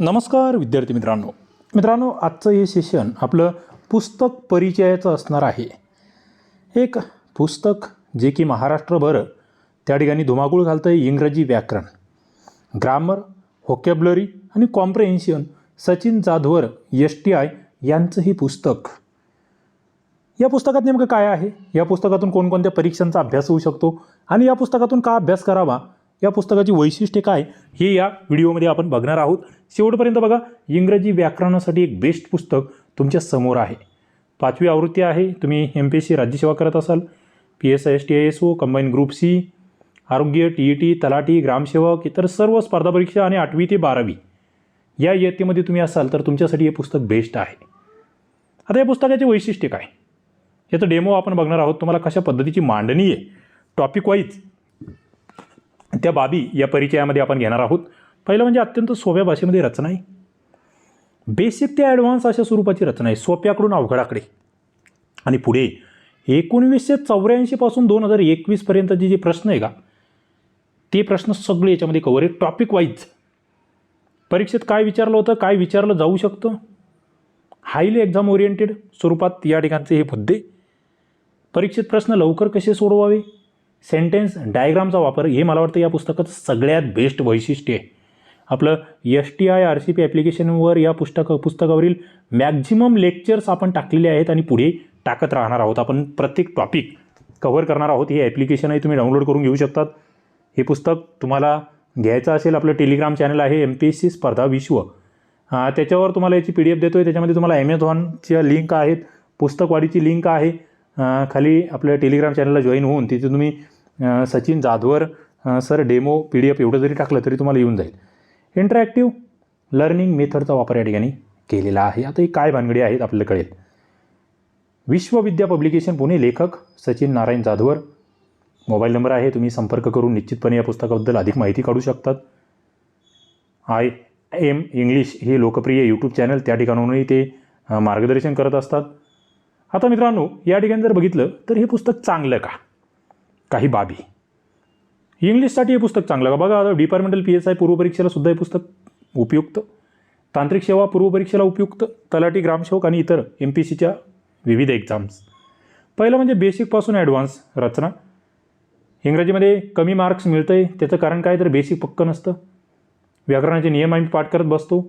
नमस्कार विद्यार्थी मित्रांनो. मित्रांनो आजचं हे सेशन आपलं पुस्तक परिचयाचं असणार आहे. एक पुस्तक जे की महाराष्ट्रभर त्या ठिकाणी धुमाकूळ घालतं आहे इंग्रजी व्याकरण. ग्रामर होकॅब्लरी आणि comprehension Sachin Jadhavar S T I यांचं हे पुस्तक. या पुस्तकात नेमकं काय आहे? या पुस्तकातून कोणकोणत्या परीक्षांचा अभ्यास होऊ शकतो? आणि या पुस्तकातून का अभ्यास करावा? या पुस्तकाची वैशिष्ट्ये काय हे या व्हिडिओमध्ये आपण बघणार आहोत. शेवटपर्यंत बघा इंग्रजी व्याकरणासाठी एक बेस्ट पुस्तक तुमच्यासमोर आहे. पाचवी आवृत्ती आहे तुम्ही एम पी एस सी राज्यसेवा करत असाल. P S I S T I S O combine group C आरोग्य टी ई टी तलाठी ग्रामसेवक इतर सर्व स्पर्धा परीक्षा आणि आठवी ते बारावी. या इयत्तेमध्ये तुम्ही असाल तर तुमच्यासाठी हे पुस्तक बेस्ट आहे. आता या पुस्तकाचे वैशिष्ट्य काय? याचं डेमो आपण बघणार आहोत. तुम्हाला कशा पद्धतीची मांडणी आहे? टॉपिक वाईज त्या बाबी या परिचयामध्ये आपण घेणार आहोत. पहिलं म्हणजे अत्यंत सोप्या भाषेमध्ये रचना आहे. बेसिक ते ॲडव्हान्स अशा स्वरूपाची रचना आहे. सोप्याकडून अवघडाकडे. आणि पुढे एकोणवीसशे चौऱ्याऐंशीपासून दोन हजार एकवीसपर्यंतचे जे प्रश्न आहे का ते प्रश्न सगळे याच्यामध्ये कवर आहे टॉपिक वाईज परीक्षेत काय विचारलं होतं काय विचारलं जाऊ शकतं? हायली एक्झाम ओरिएंटेड स्वरूपात या ठिकाणचे हे मुद्दे. परीक्षेत प्रश्न लवकर कसे सोडवावे? सेंटेन्स डायग्रामचा वापर हे मला वाटतं या पुस्तकाचं सगळ्यात बेस्ट वैशिष्ट्य आहे. आपलं S T I R C P ॲप्लिकेशनवर या पुस्तक पुस्तकावरील मॅक्झिमम लेक्चर्स आपण टाकलेले आहेत आणि पुढे टाकत राहणार आहोत. आपण प्रत्येक टॉपिक कव्हर करणार आहोत. हे ॲप्लिकेशन आहे तुम्ही डाउनलोड करून घेऊ शकतात. हे पुस्तक तुम्हाला घ्यायचं असेल आपलं टेलिग्राम चॅनल आहे एम पी एस सी स्पर्धा विश्व. त्याच्यावर तुम्हाला याची पी डी एफ देतो आहे त्याच्यामध्ये तुम्हाला ॲमेझॉनच्या लिंक आहेत पुस्तकवाडीची लिंक आहे. खाली आपल्या टेलिग्राम चॅनलला जॉईन होऊन तिथे तुम्ही Sachin Jadhavar sir demo P D F एवढं जरी टाकलं तरी तुम्हाला येऊन जाईल. इंटरॅक्टिव्ह लर्निंग मेथडचा वापर या ठिकाणी केलेला आहे. आता ही काय भानगडी आहेत आपल्याला कळेल. विश्वविद्या पब्लिकेशन पुणे लेखक सचिन नारायण जाधवर. मोबाईल नंबर आहे तुम्ही संपर्क करून निश्चितपणे या पुस्तकाबद्दल अधिक माहिती काढू शकतात. आय एम इंग्लिश हे लोकप्रिय यूट्यूब चॅनल त्या ठिकाणाहूनही ते मार्गदर्शन करत असतात. आता मित्रांनो या ठिकाणी जर बघितलं तर हे पुस्तक चांगलं का? काही बाबी. इंग्लिशसाठी हे पुस्तक चांगलं का बघा आता डिपार्टमेंटल पी एस आय पूर्वपरीक्षेला सुद्धा हे पुस्तक उपयुक्त. तांत्रिक सेवा पूर्वपरीक्षेला उपयुक्त. तलाठी ग्रामसेवक आणि इतर एम पी सीच्या विविध एक्झाम्स पहिलं म्हणजे बेसिकपासून ॲडव्हान्स रचना. इंग्रजीमध्ये कमी मार्क्स मिळतं आहे त्याचं कारण काय? तर बेसिक पक्क नसतं. व्याकरणाचे नियम आम्ही पाठ करत बसतो.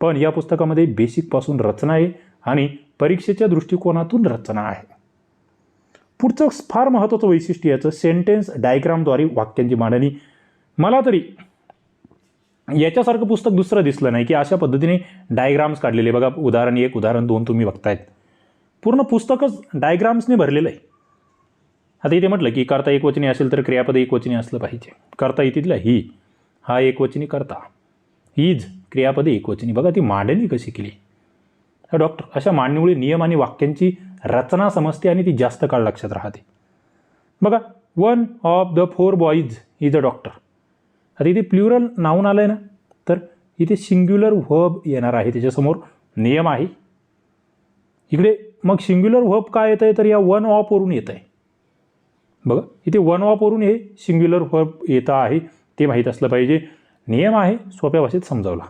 पण या पुस्तकामध्ये बेसिकपासून रचना आहे आणि परीक्षेच्या दृष्टिकोनातून रचना आहे. पुढचं फार महत्त्वाचं वैशिष्ट्य याचं सेंटेन्स डायग्रामद्वारे वाक्यांची मांडणी. मला तरी याच्यासारखं पुस्तक दुसरं दिसलं नाही की अशा पद्धतीने डायग्राम्स काढलेले. बघा उदाहरण एक उदाहरण दोन तुम्ही बघतायत. पूर्ण पुस्तकच डायग्राम्सने भरलेलं आहे. आता इथे म्हटलं की करता एकवचनी असेल तर क्रियापद एकवचनी असलं पाहिजे. करता इथलं ही हा एकवचनी करता. हीज क्रियापदे एकवचनी. बघा ती मांडणी कशी केली. डॉक्टर अशा मांडणीमुळे नियम आणि वाक्यांची रचना समजते आणि ती जास्त काळ लक्षात राहते. बघा one of the four boys is a doctor आता इथे प्ल्युरल नाऊन आलं आहे ना? तर इथे सिंग्युलर व्हब येणार आहे. त्याच्यासमोर नियम आहे. इकडे मग सिंग्युलर व्हब काय येतं आहे तर या वन ऑफवरून येतं आहे बघा इथे वन ऑफवरून हे सिंग्युलर व्हब येतं आहे. ते माहीत असलं पाहिजे. नियम आहे सोप्या भाषेत समजावला.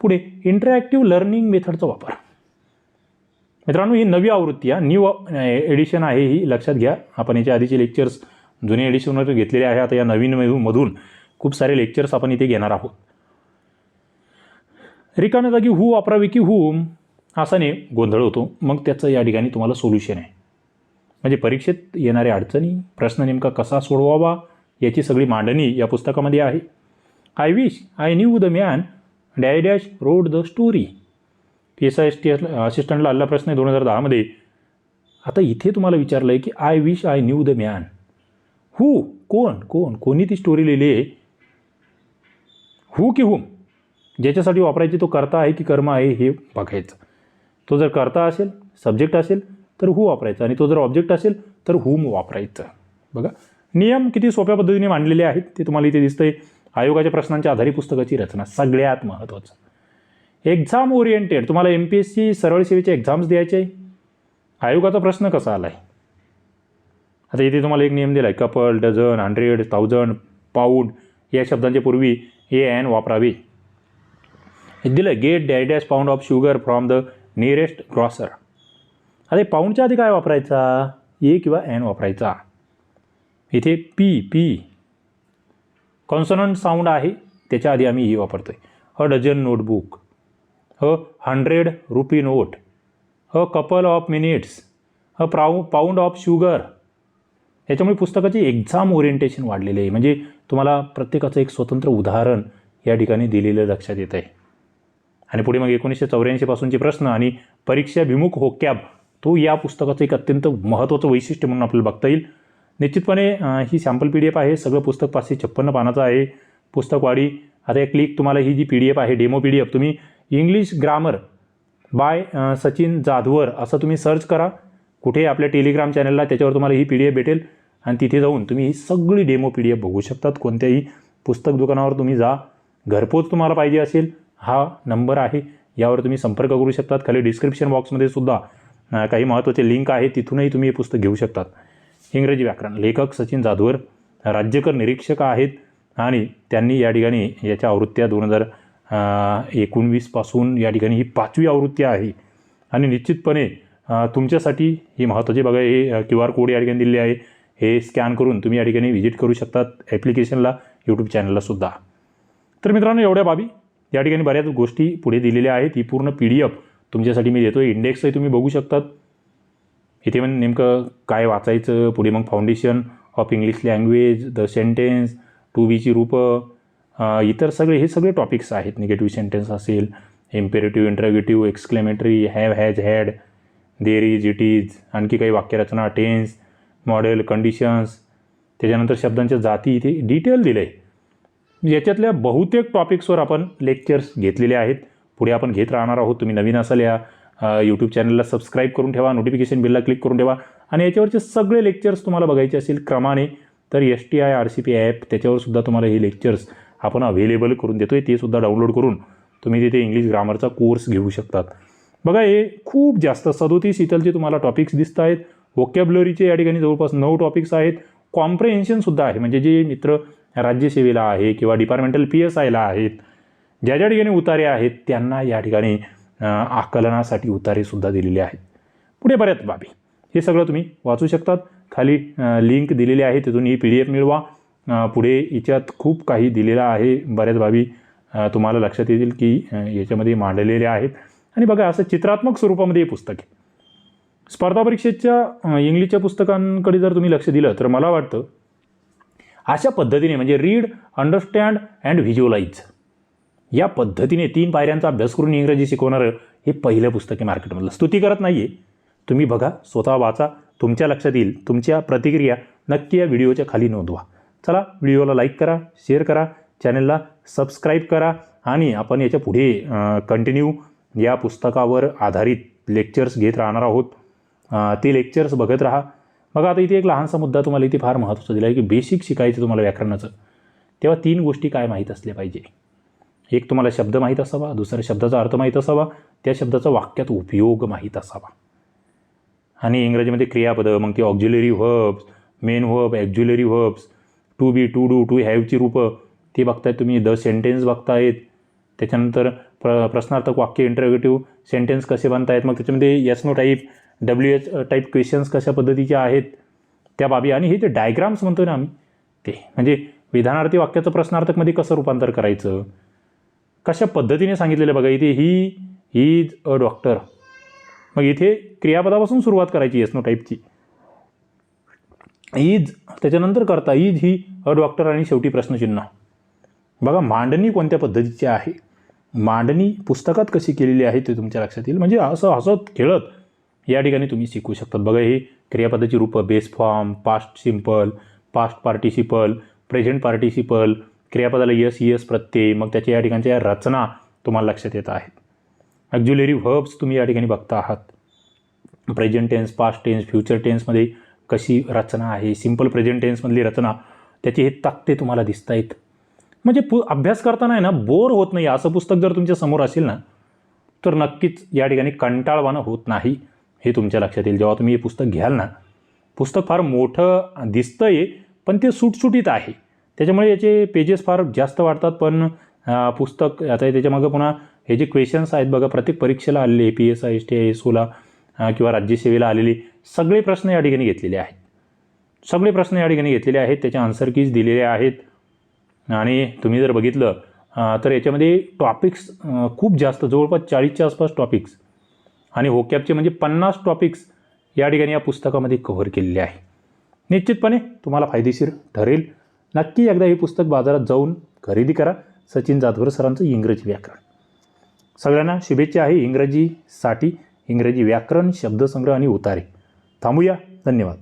पुढे इंटरॅक्टिव्ह लर्निंग मेथडचा वापर. मित्रांनो ही नवी आवृत्ती आहे. न्यू एडिशन आहे ही. लक्षात घ्या. आपण याच्या आधीचे लेक्चर्स जुने एडिशनवर घेतलेले आहे. आता या नवीन मधून- खूप सारे लेक्चर्स आपण इथे घेणार आहोत. रिकाम्या जागी हू वापरावे की हूम असाने गोंधळ होतो. मग त्याचं या ठिकाणी तुम्हाला सोल्युशन आहे. म्हणजे परीक्षेत येणाऱ्या अडचणी प्रश्न नेमका कसा सोडवावा याची सगळी मांडणी या पुस्तकामध्ये आहे. I wish I knew the man dash dash wrote the story P S I S T असिस्टंटला आलेला प्रश्न आहे दोन हजार दहामध्ये. आता इथे तुम्हाला विचारलं आहे की I wish I knew the man who कोण? कोण? कोणी ती स्टोरी लिहिली आहे? हू की हुम ज्याच्यासाठी वापरायची तो कर्ता आहे की कर्म आहे हे बघायचं. तो जर कर्ता असेल सब्जेक्ट असेल तर हू वापरायचं. आणि तो जर ऑब्जेक्ट असेल तर हुम वापरायचं. बघा. नियम किती सोप्या पद्धतीने मांडलेले आहेत ते तुम्हाला इथे दिसतंय. आयोगाच्या प्रश्नांच्या आधारे पुस्तकाची रचना सगळ्यात महत्त्वाचं. एक्झाम ओरिएंटेड तुम्हाला एम पी एस सी सरळ सेवेचे एक्झाम्स द्यायचे आयोगाचा प्रश्न कसा आला आहे आता इथे तुम्हाला एक नियम दिला आहे couple dozen hundred thousand pound या शब्दांच्या पूर्वी ए एन वापरावे. दिलं दिलं get dash dash pound of sugar from the nearest grocer आता पाऊंडच्या आधी काय वापरायचा? ए किंवा एन वापरायचा. इथे पी पी कॉन्सनंट साऊंड आहे त्याच्या आधी आम्ही ई वापरतो आहे a dozen notebook a hundred rupee note a couple of minutes a प्राऊ pound of sugar. याच्यामुळे पुस्तकाची एक्झाम ओरिएंटेशन वाढलेली आहे. म्हणजे तुम्हाला प्रत्येकाचं एक स्वतंत्र उदाहरण या ठिकाणी दिलेलं लक्षात येत आहे आणि पुढे मग एकोणीसशे चौऱ्याऐंशीपासूनचे प्रश्न आणि परीक्षाभिमुख होक्याब तो या पुस्तकाचं एक अत्यंत महत्त्वाचं वैशिष्ट्य म्हणून आपल्याला बघता येईल. निश्चितपणे ही सॅम्पल पी डी एफ आहे सगळं पुस्तक पाचशे छप्पन्न पानाचं आहे. पुस्तकवाडी आता एक क्लिक तुम्हाला ही जी पी डी एफ आहे डेमो पी डी एफ तुम्ही English grammar by Sachin Jadhavar असं तुम्ही सर्च करा. कुठे आपल्या टेलिग्राम चॅनलला त्याच्यावर तुम्हाला ही पी डी एफ भेटेल. आणि तिथे जाऊन तुम्ही ही सगळी डेमो पी डी एफ बघू शकतात. कोणत्याही पुस्तक दुकानावर तुम्ही जा. घरपोच तुम्हाला पाहिजे असेल. हा नंबर आहे. यावर तुम्ही संपर्क करू शकतात. खाली डिस्क्रिप्शन बॉक्समध्ये सुद्धा काही महत्त्वाचे लिंक आहे. तिथूनही तुम्ही हे पुस्तक घेऊ शकतात. इंग्रजी व्याकरण लेखक सचिन जाधवर राज्यकर निरीक्षक आहेत. आणि त्यांनी या ठिकाणी याच्या आवृत्त्या दोन हजार एकोणवीसपासून या ठिकाणी ही पाचवी आवृत्ती आहे. आणि निश्चितपणे तुमच्यासाठी ही महत्त्वाची बघा हे क्यू आर कोड या ठिकाणी दिलेले आहे. हे स्कॅन करून तुम्ही या ठिकाणी व्हिजिट करू शकतात ॲप्लिकेशनला यूट्यूब चॅनलला सुद्धा. तर मित्रांनो एवढ्या बाबी. या ठिकाणी बऱ्याच गोष्टी पुढे दिलेल्या आहेत. ही पूर्ण पी डी एफ तुमच्यासाठी मी देतो इंडेक्सही तुम्ही बघू शकतात. इथे पण नेमकं काय वाचायचं पुढे मग foundation of English language the sentence to बीची रूपं इतर सगळे हे सगळे टॉपिक्स आहेत. निगेटिव्ह सेंटेन्स असेल imperative interrogative exclamatory have has had there is it is आणखी काही वाक्यरचना टेन्स मॉडेल कंडिशन्स त्याच्यानंतर शब्दांच्या जाती इथे डिटेल दिलं आहे याच्यातल्या बहुतेक टॉपिक्सवर आपण लेक्चर्स घेतलेले आहेत. पुढे आपण घेत राहणार आहोत. तुम्ही नवीन असाल या यूट्यूब चॅनलला सबस्क्राईब करून ठेवा नोटिफिकेशन बिलला क्लिक करून ठेवा. आणि याच्यावरचे सगळे लेक्चर्स तुम्हाला बघायचे असेल क्रमाने तर S T I R C P app त्याच्यावर सुद्धा तुम्हाला हे लेक्चर्स आपण अवेलेबल करून देतो आहे ते सुद्धा डाउनलोड करून तुम्ही तिथे इंग्लिश ग्रामरचा कोर्स घेऊ शकतात. बघा हे खूप जास्त सदोतीस इथलचे तुम्हाला टॉपिक्स दिसत आहेत. वोकॅब्लरीचे या ठिकाणी जवळपास नऊ टॉपिक्स आहेत. कॉम्प्रेहेन्शनसुद्धा आहे. म्हणजे जे मित्र राज्यसेवेला आहे किंवा डिपार्टमेंटल पी एस आयला आहेत ज्या ज्या ठिकाणी उतारे आहेत त्यांना या ठिकाणी आकलनासाठी उतारेसुद्धा दिलेले आहेत. पुढे बऱ्याच बाबी. हे सगळं तुम्ही वाचू शकतात. खाली लिंक दिलेली आहे तिथून ही पी डी एफ मिळवा. पुढे याच्यात खूप काही दिलेलं आहे. बऱ्याच बाबी तुम्हाला लक्षात येतील की याच्यामध्ये मांडलेल्या आहेत. आणि बघा असं चित्रात्मक स्वरूपामध्ये हे पुस्तक आहे. स्पर्धा परीक्षेच्या इंग्लिशच्या पुस्तकांकडे जर तुम्ही लक्ष दिलं तर मला वाटतं अशा पद्धतीने म्हणजे रीड अंडरस्टँड अँड व्हिज्युअलाइज या पद्धतीने तीन पायऱ्यांचा अभ्यास करून इंग्रजी शिकवणारं हे पहिलं पुस्तक आहे मार्केटमधलं. स्तुती करत नाही आहे तुम्ही बघा स्वतः वाचा तुमच्या लक्षात येईल तुमच्या प्रतिक्रिया नक्की या व्हिडिओच्या खाली नोंदवा. चला व्हिडिओला लाईक करा शेअर करा चॅनलला सबस्क्राईब करा आणि आपण याच्यापुढे कंटिन्यू या पुस्तकावर आधारित लेक्चर्स घेत राहणार आहोत. ते लेक्चर्स बघत राहा. बघा आता इथे एक लहानसा मुद्दा तुम्हाला इथे फार महत्त्वाचा दिला आहे की बेसिक शिकायचं तुम्हाला व्याकरणाचं. तेव्हा तीन गोष्टी काय माहीत असल्या पाहिजे? एक तुम्हाला शब्द माहीत असावा दुसऱ्या शब्दाचा अर्थ माहीत असावा त्या शब्दाचा वाक्यात उपयोग माहीत असावा. आणि इंग्रजीमध्ये क्रियापद मग ते auxiliary verbs main verb auxiliary verbs to be to do to हॅवची रूपं ती बघताय तुम्ही द सेंटेन्स बघतायत. त्याच्यानंतर प्र प्रश्नार्थक वाक्य इंटरव्हेटिव्ह सेंटेन्स कसे बनतायत? मग त्याच्यामध्ये yes no type W H type questions कशा पद्धतीचे आहेत? त्या बाबी आणि हे जे डायग्राम्स म्हणतो ना आम्ही ते म्हणजे विधानार्थी वाक्याचं प्रश्नार्थकमध्ये कसं रूपांतर करायचं? कशा पद्धतीने सांगितलेलं बघा इथे ही इज अ डॉक्टर मग इथे क्रियापदापासून सुरुवात करायची येस नो टाईपची इज त्याच्यानंतर करता इज ही अ डॉक्टर आणि शेवटी प्रश्नचिन्ह. बघा मांडणी कोणत्या पद्धतीची आहे? मांडणी पुस्तकात कशी केलेली आहे ते तुमच्या लक्षात येईल. म्हणजे असं हसत खेळत या ठिकाणी तुम्ही शिकू शकतात. बघा हे क्रियापदाची रूपं base form past simple past participle present participle क्रियापदाला yes yes प्रत्यय मग त्याच्या या ठिकाणच्या रचना तुम्हाला लक्षात येत आहेत. ॲक्झ्युलरी व्हर्ब्स तुम्ही या ठिकाणी बघता आहात. Present tense past tense future टेन्समध्ये कशी रचना आहे सिंपल प्रेझेंट टेन्समधली रचना त्याचे हे तक्ते तुम्हाला दिसत आहेत म्हणजे पु अभ्यास करताना आहे ना बोर होत नाही असं पुस्तक जर तुमच्यासमोर असेल ना तर नक्कीच या ठिकाणी कंटाळवाणं होत नाही हे तुमच्या लक्षात येईल. जेव्हा तुम्ही हे पुस्तक घ्याल ना पुस्तक फार मोठं दिसतं आहे पण ते सुटसुटीत आहे. त्याच्यामुळे याचे पेजेस फार जास्त वाढतात पण पुस्तक आता त्याच्यामागं पुन्हा हे जे क्वेश्चन्स आहेत बघा प्रत्येक परीक्षेला आलेले A P S I S T I S ओला किंवा राज्यसेवेला आलेले सगळे प्रश्न या ठिकाणी घेतलेले आहेत. सगळे प्रश्न या ठिकाणी घेतलेले आहेत. त्याच्या आन्सर कीज दिलेले आहेत. आणि तुम्ही जर बघितलं तर याच्यामध्ये टॉपिक्स खूप जास्त जवळपास चाळीसच्या आसपास टॉपिक्स आणि होकॅपचे म्हणजे पन्नास टॉपिक्स या ठिकाणी या पुस्तकामध्ये कव्हर केलेले आहे. निश्चितपणे तुम्हाला फायदेशीर ठरेल. नक्की एकदा हे पुस्तक बाजारात जाऊन खरेदी करा. सचिन जाधवर सरांचं इंग्रजी व्याकरण. सगळ्यांना शुभेच्छा आहे. इंग्रजीसाठी इंग्रजी व्याकरण शब्दसंग्रह आणि उतारे. थांबूया. धन्यवाद.